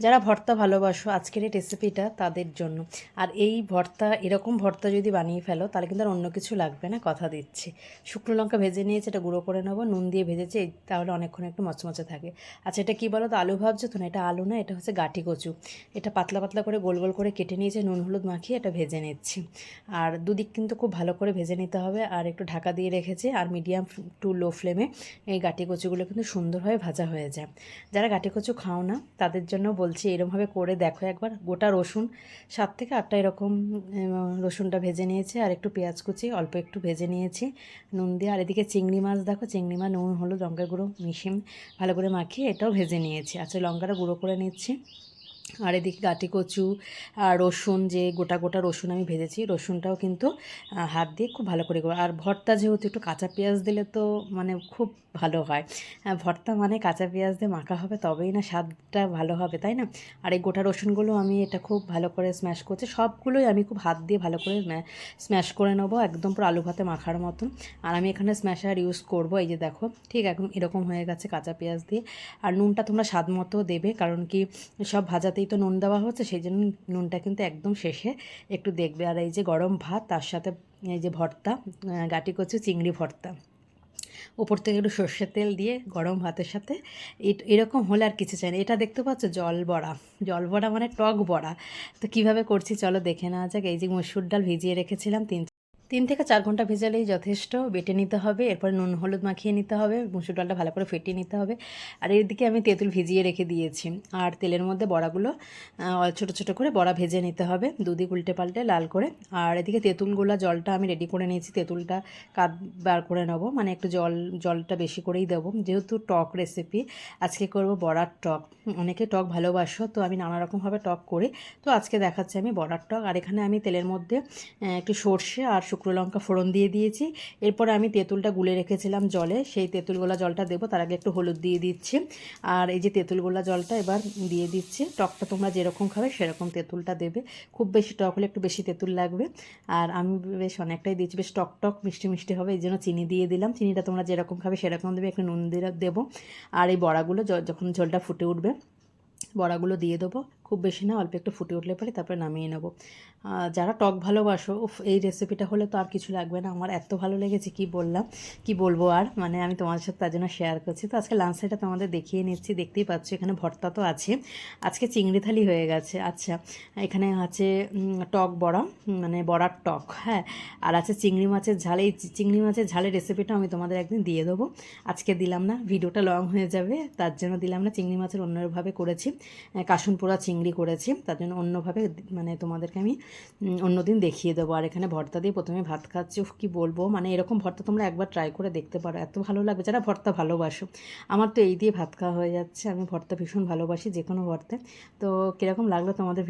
যারা ভর্তা ভালোবাসো, আজকের এই রেসিপিটা তাদের জন্য। আর এই ভর্তা, এরকম ভর্তা যদি বানিয়ে ফেলো, তাহলে কিন্তু আর অন্য কিছু লাগবে না, কথা দিচ্ছি। শুকনো লঙ্কা ভেজে নিয়েছে, এটা গুঁড়ো করে নেব, নুন দিয়ে ভেজেছে তাহলে অনেকক্ষণ একটু মচমচে থাকে। আচ্ছা এটা কী বলো তো আলু ভাবছ তো না, এটা আলু না, এটা হচ্ছে গাঠি কচু। এটা পাতলা পাতলা করে গোল গোল করে কেটে নিয়েছে, নুন হলুদ মাখিয়ে এটা ভেজে নিচ্ছি। আর দুদিক কিন্তু খুব ভালো করে ভেজে নিতে হবে, আর একটু ঢাকা দিয়ে রেখেছে, আর মিডিয়াম টু লো ফ্লেমে এই গাঠি কচুগুলো কিন্তু সুন্দরভাবে ভাজা হয়ে যায়। যারা গাঠি কচু খাও না, তাদের জন্য বলছি, এরমভাবে করে দেখো একবার, গোটা রসুন, সাত থেকে আটটা এরকম রসুনটা ভেজে নিয়েছি, আর একটু পেঁয়াজ কুচি, অল্প একটু ভেজে নিয়েছি, নুন দিয়ে, আর এদিকে চিংড়ি মাছ দেখো, চিংড়ি মাছ, নুন, হলুদ লঙ্কা গুঁড়ো মিশিম ভালো করে মাখিয়ে এটাও ভেজে নিয়েছি। আচ্ছা লঙ্কাটা গুঁড়ো করে নিচ্ছি। আর এদিকে গাটি কচু আর রসুন, যে গোটা গোটা রসুন আমি ভেজেছি, রসুনটাও কিন্তু হাত দিয়ে খুব ভালো করে করব। আর ভর্তা যেহেতু একটু কাঁচা পেঁয়াজ দিলে তো মানে খুব ভালো হয়। ভর্তা মানে কাঁচা পেঁয়াজ দিয়ে মাখা হবে, তবেই না স্বাদটা ভালো হবে, তাই না? আর এই গোটা রসুনগুলো আমি এটা খুব ভালো করে স্ম্যাশ করছি, সবগুলোই আমি খুব হাত দিয়ে ভালো করে স্ম্যাশ করে নেব, একদম পুরো আলু ভাতে মাখার মতন। আর আমি এখানে স্ম্যাশার ইউজ করব, এই যে দেখো, ঠিক এখন এরকম হয়ে গেছে কাঁচা পেঁয়াজ দিয়ে। আর নুনটা তোমরা স্বাদ মতো দেবে, কারণ কি সব ভাজাতেই তো নুন দেওয়া হচ্ছে, সেই জন্য নুনটা কিন্তু একদম শেষে একটু দেখবে। আর এই যে গরম ভাত, তার সাথে এই যে ভর্তা গাটি কচু, চিংড়ি ভর্তা। উপর থেকে একটু সর্ষের তেল দিয়ে গরম ভাতের সাথে এরকম হলে আর কিছু চাই না। এটা দেখতে পাচ্ছ, জল বড়া। জল বড়া মানে টক বড়া। তো কীভাবে করছি চলো দেখে নেওয়া যাক। এই যে মসুর ডাল ভিজিয়ে রেখেছিলাম, তিন তিন থেকে চার ঘণ্টা ভেজালেই যথেষ্ট। বেটে নিতে হবে, এরপরে নুন, হলুদ মাখিয়ে নিতে হবে, মুসুর ডালটা ভালো করে ফেটিয়ে নিতে হবে। আর এদিকে আমি তেঁতুল ভিজিয়ে রেখে দিয়েছি। আর তেলের মধ্যে বড়াগুলো ছোটো ছোটো করে বড়া ভেজে নিতে হবে, দুদিক উল্টে পাল্টে লাল করে। আর এদিকে তেঁতুলগুলো জলটা আমি রেডি করে নিয়েছি, তেঁতুলটা কাত বার করে নেব। মানে একটু জল, জলটা বেশি করেই দেবো। যেহেতু টক রেসিপি আজকে করব বড়ার টক। অনেকে টক ভালোবাসো, তো আমি নানা রকমভাবে টক করি। তো আজকে দেখাচ্ছি আমি বড়ার টক। আর এখানে আমি তেলের মধ্যে একটু সর্ষে আর শুকনো লঙ্কা ফোড়ন দিয়ে দিয়েছি। এরপরে আমি তেঁতুলটা গুলে রেখেছিলাম জলে। সেই তেঁতুলগোলা জলটা দেবো, তার আগে একটু হলুদ দিয়ে দিচ্ছি। আর এই যে তেঁতুলগোলা জলটা এবার দিয়ে দিচ্ছি। টকটা তোমরা যেরকম খাবে সেরকম তেঁতুলটা দেবে। খুব বেশি টক হলে একটু বেশি তেঁতুল লাগবে। আর আমি বেশ অনেকটাই দিয়েছি, বেশ টক টক মিষ্টি মিষ্টি হবে, এই জন্য চিনি দিয়ে দিলাম। চিনিটা তোমরা যেরকম খাবে সেরকম দেবে, একটু নুন দিয়ে দেবো। আর এই বড়াগুলো যখন ঝোলটা ফুটে উঠবে, বড়াগুলো দিয়ে দেবো। খুব বেশি না অল্প একটু ফুটে উঠলে পরে তারপরে নামিয়ে নেব। যারা টক ভালোবাসো এই রেসিপিটা হলে তো আর কিছু লাগবে না। আমার এত ভালো লেগেছে কি বললাম কি বলব আর? মানে আমি তোমাদের সাথে তার জন্য শেয়ার করছি। তো আজকে লাঞ্চ সাইডটা তোমাদের দেখিয়ে নিচ্ছি দেখতেই পাচ্ছ এখানে ভর্তা তো আছে। আজকে চিংড়ি থালি হয়ে গেছে। আচ্ছা এখানে আছে টক বড়া মানে বড়ার টক হ্যাঁ? আর আছে চিংড়ি মাছের ঝাল। এই চিংড়ি মাছের ঝালের রেসিপিটা আমি তোমাদের একদিন দিয়ে দেবো। আজকে দিলাম না ভিডিওটা লং হয়ে যাবে তার জন্য দিলাম না চিংড়ি মাছের অন্যভাবে করেছি। আহ, কাশনপোড়া চিংড়ি করেছি, তার জন্য অন্যভাবে মানে তোমাদেরকে আমি অন্য অন্যদিন দেখিয়ে দেবো। আর এখানে ভর্তা দিয়ে প্রথমে ভাত খাচ্ছি কি বলব? মানে এরকম ভর্তা তোমরা একবার ট্রাই করে দেখতে পারো। এত ভালো লাগবে, যারা ভর্তা ভালোবাসো। আমার তো এই দিয়ে ভাত খাওয়া হয়ে যাচ্ছে, আমি ভর্তা ভীষণ ভালোবাসি যে কোনো ভর্তে তো কীরকম লাগল তোমাদের